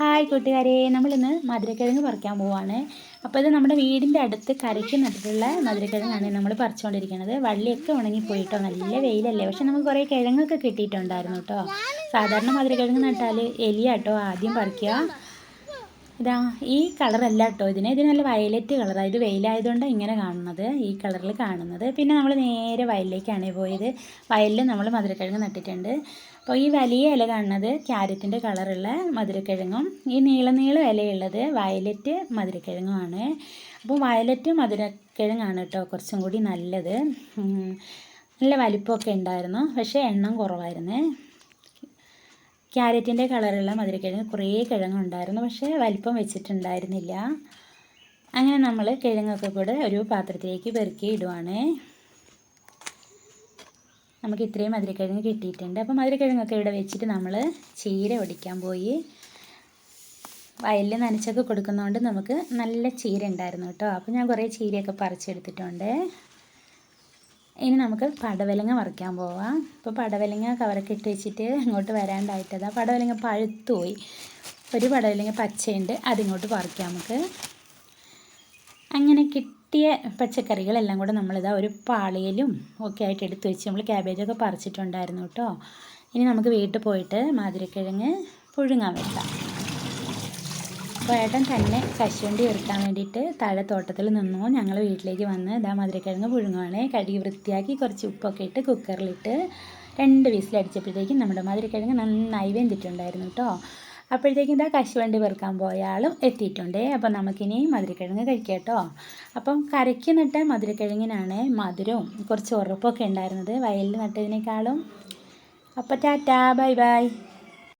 Hi കൂട്ടുകാരെ നമ്മളിന്ന് മധുരക്കിഴങ്ങ് പറിക്കാൻ പോവാണ്. അപ്പോൾ ഇത് നമ്മുടെ വീടിന്റെ അടുത്ത് കരയ്ക്ക് നട്ടിട്ടുള്ള മധുരക്കിഴങ്ങാണ് നമ്മൾ പറിച്ചുകൊണ്ടിരിക്കുന്നത് വള്ളിയൊക്കെ ഉണങ്ങിപ്പോയിട്ടോ നല്ല വെയിലല്ലേ? പക്ഷെ നമുക്ക് കുറേ കിഴങ്ങൊക്കെ കിട്ടിയിട്ടുണ്ടായിരുന്നു കേട്ടോ സാധാരണ മധുരക്കിഴങ്ങ് നട്ടാൽ എലിയാട്ടോ ആദ്യം പറിക്കുക ഇതാ ഈ കളറല്ല കേട്ടോ ഇതിന്. ഇതിന് നല്ല വയലറ്റ് കളറാണ് ഇത് വെയിലായതുകൊണ്ടാണ് ഇങ്ങനെ കാണുന്നത് ഈ കളറിൽ കാണുന്നത്. പിന്നെ നമ്മൾ നേരെ വയലിലേക്കാണ് പോയത്. വയലിൽ നമ്മൾ മധുരക്കിഴങ്ങ് നട്ടിട്ടുണ്ട്. അപ്പോൾ ഈ വലിയ ഇല കാണുന്നത് ക്യാരറ്റിന്റെ കളറുള്ള മധുരക്കിഴങ്ങും ഈ നീള നീള ഇലയുള്ളത് വയലറ്റ് മധുരക്കിഴങ്ങുമാണ്. അപ്പോൾ വയലറ്റ് മധുരക്കിഴങ്ങാണ് കേട്ടോ കുറച്ചും കൂടി നല്ലത്. നല്ല വലിപ്പമൊക്കെ ഉണ്ടായിരുന്നു. പക്ഷേ എണ്ണം കുറവായിരുന്നേ. ക്യാരറ്റിന്റെ കളറുള്ള മധുരക്കിഴങ്ങ് കുറേ കിഴങ്ങുണ്ടായിരുന്നു പക്ഷേ വലിപ്പം വെച്ചിട്ടുണ്ടായിരുന്നില്ല. അങ്ങനെ നമ്മൾ കിഴങ്ങൊക്കെ കൂടെ ഒരു പാത്രത്തിലേക്ക് പെറുക്കി ഇടുവാണ്. നമുക്ക് ഇത്രയും മധുരക്കിഴങ്ങ് കിട്ടിയിട്ടുണ്ട്. അപ്പോൾ മധുരക്കിഴങ്ങൊക്കെ ഇവിടെ വെച്ചിട്ട് നമ്മൾ ചീര ഒടിക്കാൻ പോയി. വയലിൽ നനച്ചൊക്കെ കൊടുക്കുന്നതുകൊണ്ട് നമുക്ക് നല്ല ചീര ഉണ്ടായിരുന്നു കേട്ടോ. അപ്പോൾ ഞാൻ കുറേ ചീരയൊക്കെ പറിച്ചെടുത്തിട്ടുണ്ട്. ഇനി നമുക്ക് പടവലങ്ങ വറുക്കാൻ പോവാം. ഇപ്പോൾ പടവലങ്ങ കവറൊക്കെ ഇട്ട് വെച്ചിട്ട് ഇങ്ങോട്ട് വരാണ്ടായിട്ടതാണ് പടവലങ്ങ പഴുത്തുപോയി. ഒരു പടവലങ്ങ പച്ചയുണ്ട് അതിങ്ങോട്ട് പറിക്കാം നമുക്ക്. അങ്ങനെ കിട്ടിയ പച്ചക്കറികളെല്ലാം കൂടെ നമ്മളിതാ ഒരു പാളിയിലും ഒക്കെ ആയിട്ട് എടുത്ത് വെച്ച് നമ്മൾ ക്യാബേജൊക്കെ പറിച്ചിട്ടുണ്ടായിരുന്നു കേട്ടോ. ഇനി നമുക്ക് വീട്ടിൽ പോയിട്ട് മാതിരക്കിഴങ്ങ് പുഴുങ്ങാൻ വെക്കാം. അപ്പോൾ ഏട്ടൻ തന്നെ കശുവണ്ടി എടുക്കാൻ വേണ്ടിയിട്ട് താഴെ തോട്ടത്തിൽ നിന്നു. ഞങ്ങൾ വീട്ടിലേക്ക് വന്ന് ഇതാ മധുരക്കിഴങ്ങ് പുഴുങ്ങുവാണ്. കഴുകി വൃത്തിയാക്കി കുറച്ച് ഉപ്പൊക്കെ ഇട്ട് കുക്കറിലിട്ട് രണ്ട് വിസിലടിച്ചപ്പോഴത്തേക്കും നമ്മുടെ മധുരക്കിഴങ്ങ് നന്നായി വെന്തിട്ടുണ്ടായിരുന്നു കേട്ടോ അപ്പോഴത്തേക്കും ഇതാ കശുവണ്ടി പെറുക്കാൻ പോയ ആളും എത്തിയിട്ടുണ്ട്. അപ്പോൾ നമുക്കിനി മധുരക്കിഴങ്ങ് കഴിക്കാം കേട്ടോ അപ്പം കരയ്ക്ക് നട്ട മധുരക്കിഴങ്ങിനാണ് മധുരവും കുറച്ച് ഉറപ്പൊക്കെ ഉണ്ടായിരുന്നത്. വയലിൽ നട്ടതിനേക്കാളും. അപ്പോൾ ടാറ്റാ ബൈ ബൈ.